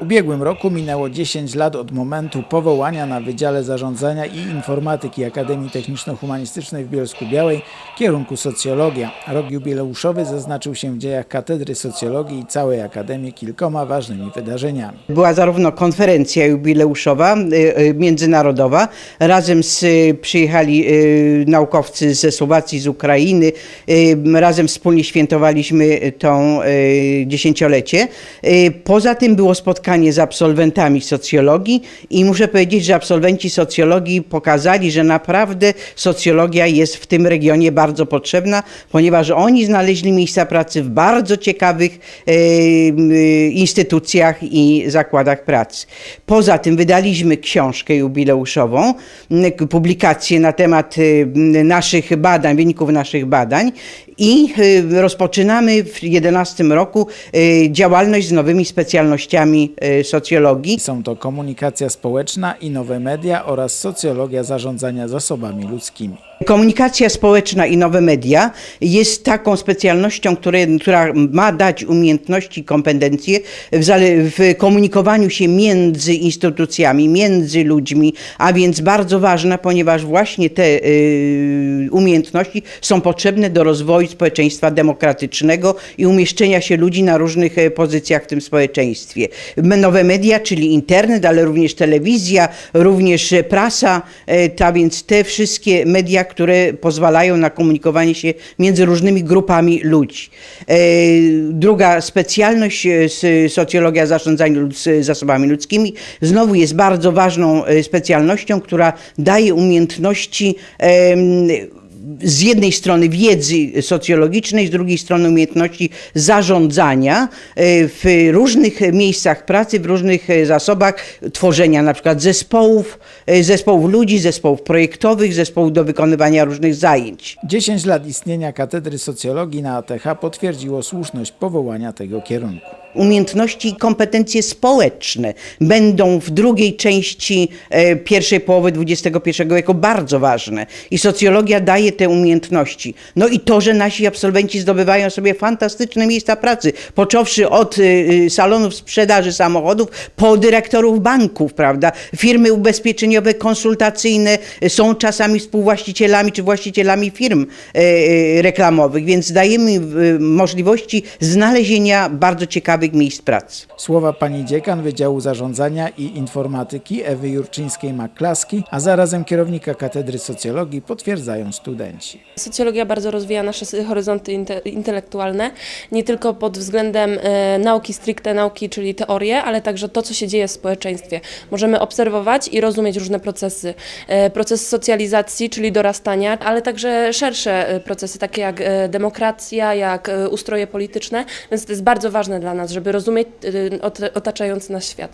Ubiegłym roku minęło 10 lat od momentu powołania na Wydziale Zarządzania i Informatyki Akademii Techniczno-Humanistycznej w Bielsku Białej kierunku socjologia. Rok jubileuszowy zaznaczył się w dziejach Katedry Socjologii i całej Akademii kilkoma ważnymi wydarzeniami. Była zarówno konferencja jubileuszowa y, y, międzynarodowa, razem z, y, przyjechali naukowcy ze Słowacji, z Ukrainy, razem wspólnie świętowaliśmy tą dziesięciolecie. Poza tym było spotkanie z absolwentami socjologii i muszę powiedzieć, że absolwenci socjologii pokazali, że naprawdę socjologia jest w tym regionie bardzo potrzebna, ponieważ oni znaleźli miejsca pracy w bardzo ciekawych e, instytucjach i zakładach pracy. Poza tym wydaliśmy książkę jubileuszową, publikację na temat m, naszych badań, wyników naszych badań i y, rozpoczynamy w 2011 roku działalność z nowymi specjalnościami socjologii. Są to komunikacja społeczna i nowe media oraz socjologia zarządzania zasobami ludzkimi. Komunikacja społeczna i nowe media jest taką specjalnością, które, która ma dać umiejętności, kompetencje w, w komunikowaniu się między instytucjami, między ludźmi, a więc bardzo ważna, ponieważ właśnie te y, umiejętności są potrzebne do rozwoju społeczeństwa demokratycznego i umieszczenia się ludzi na różnych e, pozycjach w tym społeczeństwie. Nowe media, czyli internet, ale również telewizja, również e, prasa, e, ta więc te wszystkie media, które pozwalają na komunikowanie się między różnymi grupami ludzi. E, Druga specjalność, socjologia zarządzania zasobami ludzkimi, znowu jest bardzo ważną specjalnością, która daje umiejętności z jednej strony wiedzy socjologicznej, z drugiej strony umiejętności zarządzania e, w różnych miejscach pracy, w różnych e, zasobach, tworzenia na przykład zespołów, e, zespołów ludzi, zespołów projektowych, zespołów do wykonywania różnych zajęć. 10 lat istnienia Katedry Socjologii na ATH potwierdziło słuszność powołania tego kierunku. Umiejętności i kompetencje społeczne będą w drugiej części pierwszej połowy XXI wieku bardzo ważne i socjologia daje te umiejętności. No i to, że nasi absolwenci zdobywają sobie fantastyczne miejsca pracy, począwszy od y, y, salonów sprzedaży samochodów po dyrektorów banków, prawda? Firmy ubezpieczeniowe, konsultacyjne y, są czasami współwłaścicielami czy właścicielami firm reklamowych, więc dajemy możliwości znalezienia bardzo ciekawych miejsc pracy. Słowa pani dziekan Wydziału Zarządzania i Informatyki Ewy Jurczyńskiej-Maklaski, a zarazem kierownika Katedry Socjologii potwierdzają studenci. Socjologia bardzo rozwija nasze horyzonty inte, intelektualne, nie tylko pod względem e, nauki stricte nauki, czyli teorie, ale także to, co się dzieje w społeczeństwie. Możemy obserwować i rozumieć różne procesy. E, proces socjalizacji, czyli dorastania, ale także szersze e, procesy, takie jak demokracja, jak ustroje polityczne, więc to jest bardzo ważne dla nas, żeby rozumieć ot- otaczający nas świat.